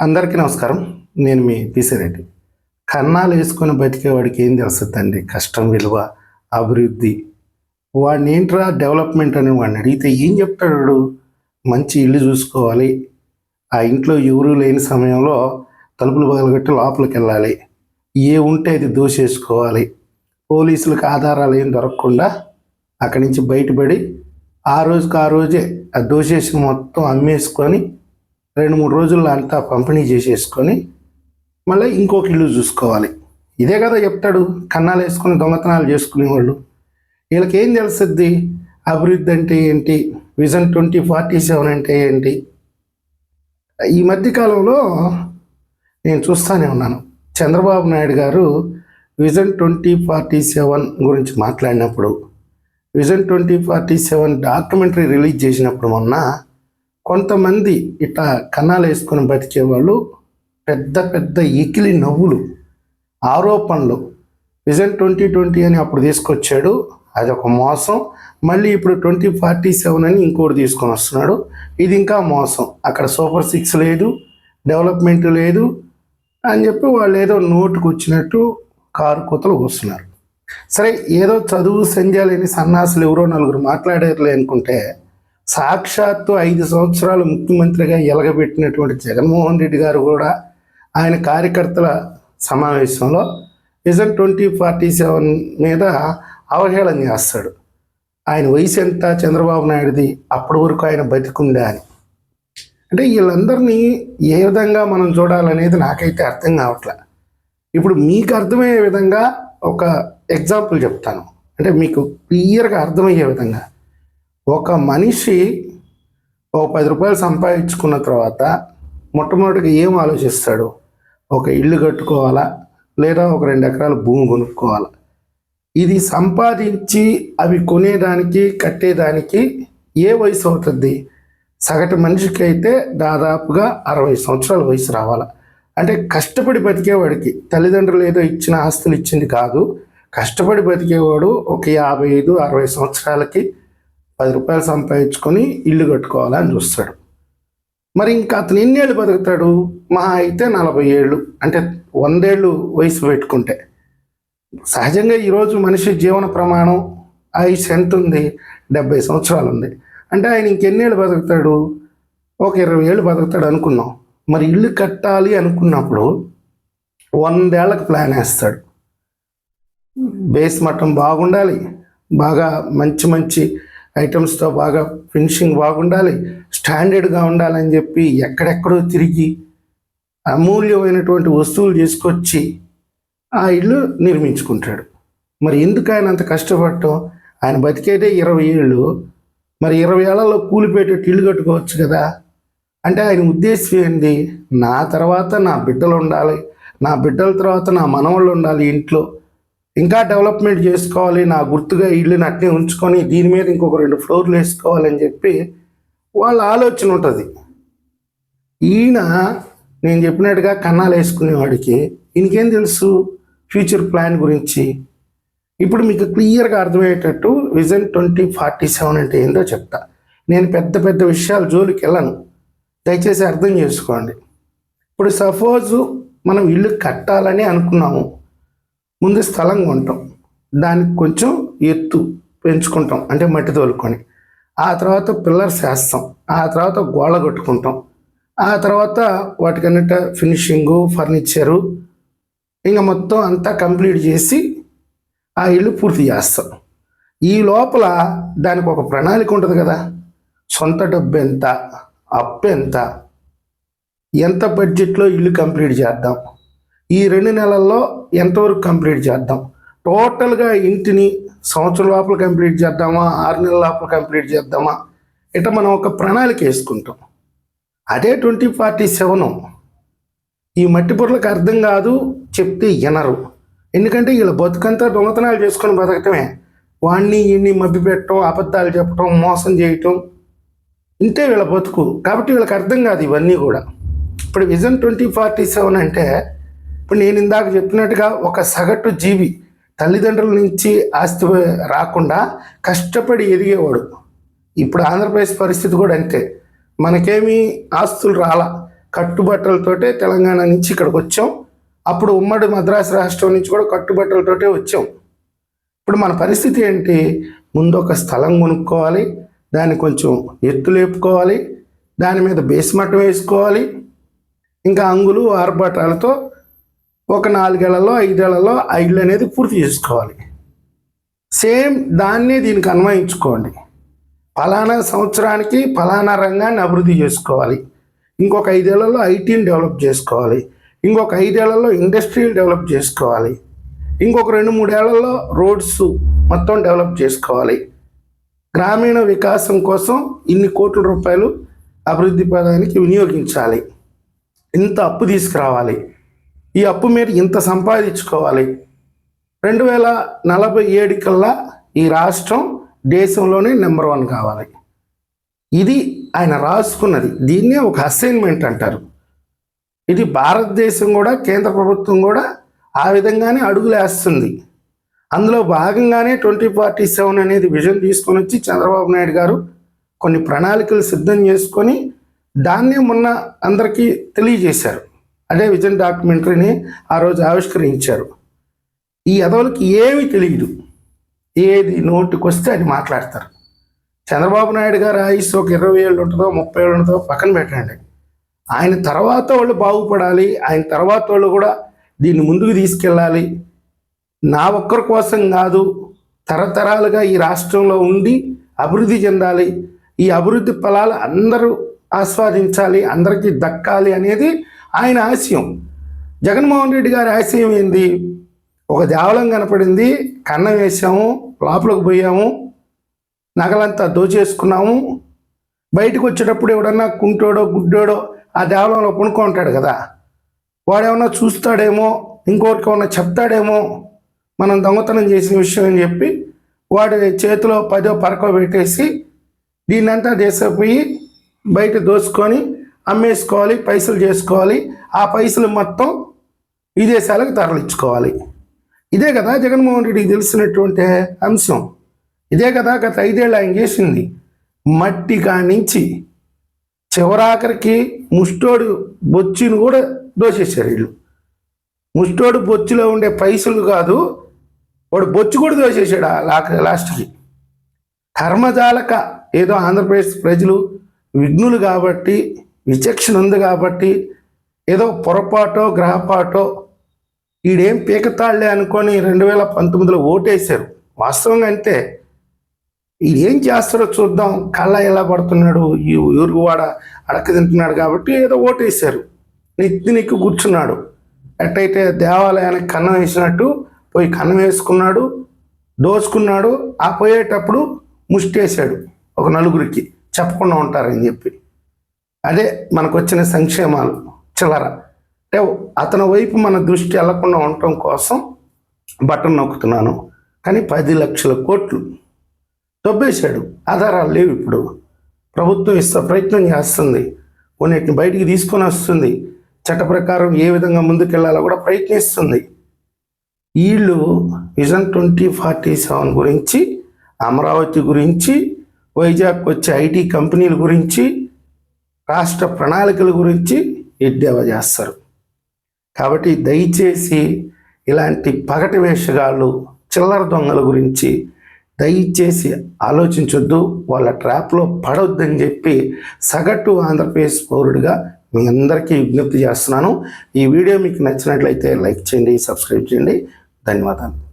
అందరికీ నమస్కారం. నేను మీ పిసిరెడ్డి కన్నాలు వేసుకొని బతికేవాడికి ఏం తెలుస్తుందండి కష్టం విలువ అభివృద్ధి. వాడిని ఏంట్రా డెవలప్మెంట్ అని వాడిని అడిగితే ఏం చెప్తాడు వాడు? మంచి ఇల్లు చూసుకోవాలి. ఆ ఇంట్లో ఎవరు లేని సమయంలో తలుపులు పగలగొట్టి లోపలికి వెళ్ళాలి ఏ ఉంటే అది దోషేసుకోవాలి. పోలీసులకు ఆధారాలు ఏం దొరకకుండా అక్కడి నుంచి బయటపడి ఆ రోజుకి ఆ రోజే ఆ దోషేసి మొత్తం అమ్మేసుకొని రెండు మూడు రోజుల్లో అంతా పంపిణీ చేసేసుకొని మళ్ళీ ఇంకొక ఇల్లు చూసుకోవాలి. ఇదే కదా చెప్తాడు కన్నాలు వేసుకొని దొంగతనాలు చేసుకునేవాళ్ళు. వీళ్ళకి ఏం తెలుస్తుంది అభివృద్ధి అంటే ఏంటి? విజన్ ట్వంటీ ఫార్టీ సెవెన్ అంటే ఏంటి? ఈ మధ్యకాలంలో నేను చూస్తూనే ఉన్నాను. చంద్రబాబు నాయుడు గారు విజన్ ట్వంటీ ఫార్టీ సెవెన్ గురించి మాట్లాడినప్పుడు vision twenty forty seven documentary release చేసినప్పుడు మొన్న కొంతమంది ఇట్లా కన్నాలు వేసుకొని బతికేవాళ్ళు పెద్ద పెద్ద ఎకిలి నవ్వులు ఆరోపణలు. విజన్ ట్వంటీ ట్వంటీ అని అప్పుడు తీసుకొచ్చాడు. అది ఒక మోసం. మళ్ళీ ఇప్పుడు ట్వంటీ ఫార్టీ సెవెన్ అని ఇంకోటి తీసుకొని వస్తున్నాడు. ఇది ఇంకా మోసం. అక్కడ సూపర్ సిక్స్ లేదు డెవలప్మెంట్ లేదు అని చెప్పి వాళ్ళు ఏదో నోటుకు వచ్చినట్టు కారు కూతలు కూస్తున్నారు. సరే ఏదో చదువు సంధ్యాలేని సన్నాసులు ఎవరో నలుగురు మాట్లాడారులే అనుకుంటే సాక్షాత్తు ఐదు సంవత్సరాలు ముఖ్యమంత్రిగా ఎలగబెట్టినటువంటి జగన్మోహన్ రెడ్డి గారు కూడా ఆయన కార్యకర్తల సమావేశంలో విజన్ ట్వంటీ ఫార్టీ సెవెన్ మీద అవహేళన చేస్తాడు. ఆయన వయసు ఎంత? చంద్రబాబు నాయుడుది అప్పటి వరకు ఆయన బతికుండే అని. అంటే వీళ్ళందరినీ ఏ విధంగా మనం చూడాలనేది నాకైతే అర్థం కావట్లే. ఇప్పుడు మీకు అర్థమయ్యే విధంగా ఒక ఎగ్జాంపుల్ చెప్తాను. అంటే మీకు క్లియర్గా అర్థమయ్యే విధంగా. ఒక మనిషి ఒక పది రూపాయలు సంపాదించుకున్న తర్వాత మొట్టమొదటిగా ఏం ఆలోచిస్తాడు? ఒక ఇల్లు కట్టుకోవాలా? లేదా ఒక రెండు ఎకరాల భూమి కొనుక్కోవాలా? ఇది సంపాదించి అవి కొనేదానికి కట్టేదానికి ఏ వయసు అవుతుంది? సగటు మనిషికి అయితే దాదాపుగా అరవై సంవత్సరాల వయసు రావాలి? అంటే కష్టపడి బతికేవాడికి తల్లిదండ్రులు ఏదో ఇచ్చిన ఆస్తులు ఇచ్చింది కాదు. కష్టపడి బతికేవాడు ఒక యాభై ఐదు అరవై సంవత్సరాలకి పది రూపాయలు సంపాదించుకొని ఇల్లు కట్టుకోవాలని చూస్తాడు. మరి ఇంకా అతను ఎన్నేళ్ళు బతుకుతాడు? మహా అయితే నలభై ఏళ్ళు అంటే వందేళ్ళు వయసు పెట్టుకుంటే. సహజంగా ఈరోజు మనిషి జీవన ప్రమాణం ఆయుష్ ఎంత ఉంది డెబ్బై సంవత్సరాలు ఉంది. అంటే ఆయన ఇంకెన్నేళ్ళు బతుకుతాడు? ఒక ఇరవై ఏళ్ళు బతుకుతాడు అనుకున్నాం. మరి ఇల్లు కట్టాలి అనుకున్నప్పుడు వందేళ్ళకు ప్లాన్ వేస్తాడు. బేస్ మట్టం బాగుండాలి బాగా మంచి మంచి ఐటమ్స్తో బాగా ఫినిషింగ్ బాగుండాలి స్టాండర్డ్గా ఉండాలని చెప్పి ఎక్కడెక్కడో తిరిగి అమూల్యమైనటువంటి వస్తువులు తీసుకొచ్చి ఆ ఇల్లు నిర్మించుకుంటాడు. మరి ఎందుకు ఆయన అంత కష్టపడటం? ఆయన బతికేదే ఇరవై ఏళ్ళు. మరి ఇరవై ఏళ్ళలో కూలిపోయేటట్టు ఇల్లు కట్టుకోవచ్చు కదా? అంటే ఆయన ఉద్దేశం ఏంది? నా తర్వాత నా బిడ్డలు ఉండాలి నా బిడ్డల తర్వాత నా మనవాళ్ళు ఉండాలి ఇంట్లో. ఇంకా డెవలప్మెంట్ చేసుకోవాలి నా గుర్తుగా ఇల్లుని అట్నే ఉంచుకొని దీని మీద ఇంకొక రెండు ఫ్లోర్లు వేసుకోవాలని చెప్పి వాళ్ళ ఆలోచన ఉంటుంది. ఈయన నేను చెప్పినట్టుగా కన్నాలు వేసుకునేవాడికి ఈయనకేం తెలుసు ఫ్యూచర్ ప్లాన్ గురించి? ఇప్పుడు మీకు క్లియర్గా అర్థమయ్యేటట్టు విజన్ ట్వంటీ ఫార్టీ సెవెన్ అంటే ఏంటో చెప్తా. నేను పెద్ద పెద్ద విషయాలు జోలికి వెళ్ళను. దయచేసి అర్థం చేసుకోండి. ఇప్పుడు సపోజ్ మనం ఇల్లు కట్టాలని అనుకున్నాము. ముందు స్థలం కొంటాం. దానికి కొంచెం ఎత్తు పెంచుకుంటాం. అంటే మట్టి తోలుకొని. ఆ తర్వాత పిల్లర్స్ వేస్తాం ఆ తర్వాత గోడ కట్టుకుంటాం. ఆ తర్వాత వాటికన్నిట ఫినిషింగు ఫర్నిచరు ఇంకా మొత్తం అంతా కంప్లీట్ చేసి ఆ ఇల్లు పూర్తి చేస్తాం. ఈ లోపల దానికి ఒక ప్రణాళిక ఉంటుంది కదా. సొంత డబ్బు ఎంత అప్పు ఎంత ఎంత బడ్జెట్లో ఇల్లు కంప్లీట్ చేద్దాం. ఈ రెండు నెలల్లో ఎంతవరకు కంప్లీట్ చేద్దాం? టోటల్గా ఇంటిని సంవత్సరం లోపల కంప్లీట్ చేద్దామా? ఆరు నెలల లోపల కంప్లీట్ చేద్దామా? ఇట్లా మనం ఒక ప్రణాళిక వేసుకుంటాం. అదే ట్వంటీ ఫార్టీ సెవెన్. ఈ మట్టి పొరలకు అర్థం కాదు చెప్తే వినరు. ఎందుకంటే వీళ్ళ బతుకంతా దొంగతనాలు చేసుకొని బతకటమే. వాడిని ఇన్ని మభ్య పెట్టడం అబద్ధాలు చెప్పడం మోసం చేయటం. ఇంతే వీళ్ళ బతుకు. కాబట్టి వీళ్ళకి అర్థం కాదు ఇవన్నీ కూడా. ఇప్పుడు విజన్ ట్వంటీ ఫార్టీ సెవెన్ అంటే ఇప్పుడు నేను ఇందాక చెప్పినట్టుగా ఒక సగటు జీవి తల్లిదండ్రుల నుంచి ఆస్తి రాకుండా కష్టపడి ఎదిగేవాడు. ఇప్పుడు ఆంధ్రప్రదేశ్ పరిస్థితి కూడా అంతే. మనకేమీ ఆస్తులు రాలా. కట్టుబట్టలతోటే తెలంగాణ నుంచి ఇక్కడికి వచ్చాం. అప్పుడు ఉమ్మడి మద్రాసు రాష్ట్రం నుంచి కూడా కట్టుబట్టలతోటే వచ్చాం. ఇప్పుడు మన పరిస్థితి ఏంటి? ముందు ఒక స్థలం కొనుక్కోవాలి దాన్ని కొంచెం ఎత్తు లేపుకోవాలి దాని మీద బేస్మట్టం వేసుకోవాలి ఇంకా అంగులు ఆర్భాటాలతో ఒక నాలుగేళ్ళలో ఐదేళ్ళలో ఆ అనేది పూర్తి చేసుకోవాలి. సేమ్ దాన్నే దీనికి అన్వయించుకోండి. ఫలానా సంవత్సరానికి ఫలానా రంగాన్ని అభివృద్ధి చేసుకోవాలి. ఇంకొక ఐదేళ్ళలో ఐటీని డెవలప్ చేసుకోవాలి. ఇంకొక ఐదేళ్ళలో ఇండస్ట్రీలు డెవలప్ చేసుకోవాలి. ఇంకొక రెండు మూడేళ్ళలో రోడ్స్ మొత్తం డెవలప్ చేసుకోవాలి. గ్రామీణ వికాసం కోసం ఇన్ని కోట్ల రూపాయలు అభివృద్ధి పదానికి వినియోగించాలి. ఇంత అప్పు తీసుకురావాలి. ఈ అప్పు మీరు ఇంత సంపాదించుకోవాలి. రెండు వేల నలభై ఏడు కల్లా ఈ రాష్ట్రం దేశంలోనే నెంబర్ వన్ కావాలి. ఇది ఆయన రాసుకున్నది. దీన్నే ఒక అసైన్మెంట్ అంటారు. ఇది భారతదేశం కూడా కేంద్ర ప్రభుత్వం కూడా ఆ విధంగానే అడుగులేస్తుంది అందులో భాగంగానే ట్వంటీ ఫార్టీ సెవెన్ అనేది విజన్ తీసుకొని వచ్చి చంద్రబాబు నాయుడు గారు కొన్ని ప్రణాళికలు సిద్ధం చేసుకొని దాన్నే మొన్న అందరికీ తెలియజేశారు. అదే విజన్ డాక్యుమెంటరీని ఆ రోజు ఆవిష్కరించారు. ఈ ఎదవలకి ఏమీ తెలియదు. ఏది నోటికి వస్తే అది మాట్లాడతారు. చంద్రబాబు నాయుడు గారు ఆయుష్ ఒక ఇరవై ఏళ్ళు ఉంటుందో ముప్పై ఏళ్ళు ఉంటుందో పక్కన పెట్టండి. ఆయన తర్వాత వాళ్ళు బాగుపడాలి. ఆయన తర్వాత వాళ్ళు కూడా దీన్ని ముందుకు తీసుకెళ్ళాలి. నా ఒక్కరి కోసం కాదు తరతరాలుగా ఈ రాష్ట్రంలో ఉండి అభివృద్ధి చెందాలి. ఈ అభివృద్ధి ఫలాలు అందరూ ఆస్వాదించాలి అందరికీ దక్కాలి అనేది ఆయన ఆశయం. జగన్మోహన్ రెడ్డి గారి ఆశయం ఏంది? ఒక దేవలం కనపడింది కన్నం వేసాము లోపలికి పోయాము నగలంతా దోచేసుకున్నాము. బయటకు వచ్చేటప్పుడు ఎవడన్నా కుంటోడో గుడ్డోడో ఆ దేవాలయంలో ఉంటాడు కదా. వాడేమన్నా చూస్తాడేమో ఇంకోటికి ఏమన్నా చెప్తాడేమో మనం దొంగతనం చేసిన విషయం అని చెప్పి వాడి చేతిలో పదో పరకో పెట్టేసి దీన్నంతా దేశపోయి బయట దోసుకొని అమ్మేసుకోవాలి పైసలు చేసుకోవాలి. ఆ పైసలు మొత్తం విదేశాలకు తరలించుకోవాలి. ఇదే కదా జగన్మోహన్ రెడ్డికి తెలిసినటువంటి అంశం. ఇదే కదా గత ఐదేళ్ళు ఆయన చేసింది. మట్టి కానించి చివరాఖరికి ముష్టోడు బొచ్చిని కూడా దోచేశారు వీళ్ళు. ముష్టోడు బొచ్చులో ఉండే పైసలు కాదు వాడు బొచ్చు కూడా దోచేసాడు లా- లాస్ట్కి. కర్మజాలక ఏదో ఆంధ్రప్రదేశ్ ప్రజలు విఘ్నులు కాబట్టి విచక్షణ ఉంది కాబట్టి ఏదో పొరపాటో గ్రహపాటో ఈడేం పీకతాళ్ళే అనుకొని రెండు వేల పంతొమ్మిదిలో ఓటేశారు. వాస్తవంగా అంటే ఏం చేస్తాడో చూద్దాం. కళ్ళ ఎలా పడుతున్నాడు? ఈ ఊరుకు వాడ అడక తింటున్నాడు కాబట్టి ఏదో ఓటేశారు. నెత్తి నెక్కి కూర్చున్నాడు. ఎట్టయితే దేవాలయానికి కన్నం వేసినట్టు పోయి కన్నం వేసుకున్నాడు దోచుకున్నాడు ఆ పోయేటప్పుడు ముష్టేశాడు ఒక నలుగురికి. చెప్పకుండా ఉంటారని చెప్పి. అదే మనకు వచ్చిన సంక్షేమాలు చిల్లర. అంటే అతని వైపు మన దృష్టి వెళ్ళకుండా ఉండటం కోసం బటన్ నొక్కుతున్నాను. కానీ పది లక్షల కోట్లు దొబ్బేశాడు. ఆధారాలు లేవు ఇప్పుడు. ప్రభుత్వం ఇస్తా ప్రయత్నం చేస్తుంది. కొన్నిటిని బయటికి తీసుకొని వస్తుంది. చట్ట ప్రకారం ఏ విధంగా ముందుకెళ్ళాలో కూడా ప్రయత్నిస్తుంది. వీళ్ళు విజన్ ట్వంటీ ఫార్టీ సెవెన్ గురించి అమరావతి గురించి వైజాగ్ వచ్చే ఐటీ కంపెనీల గురించి రాష్ట్ర ప్రణాళికల గురించి ఎద్దేవా చేస్తారు. కాబట్టి దయచేసి ఇలాంటి పగటి వేషగాళ్ళు చిల్లర దొంగల గురించి దయచేసి ఆలోచించొద్దు వాళ్ళ ట్రాప్లో పడొద్దని చెప్పి సగటు ఆంధ్రప్రదేశ్ పౌరుడిగా మీ అందరికీ విజ్ఞప్తి చేస్తున్నాను. ఈ వీడియో మీకు నచ్చినట్లయితే లైక్ చేయండి సబ్స్క్రైబ్ చేయండి. ధన్యవాదాలు.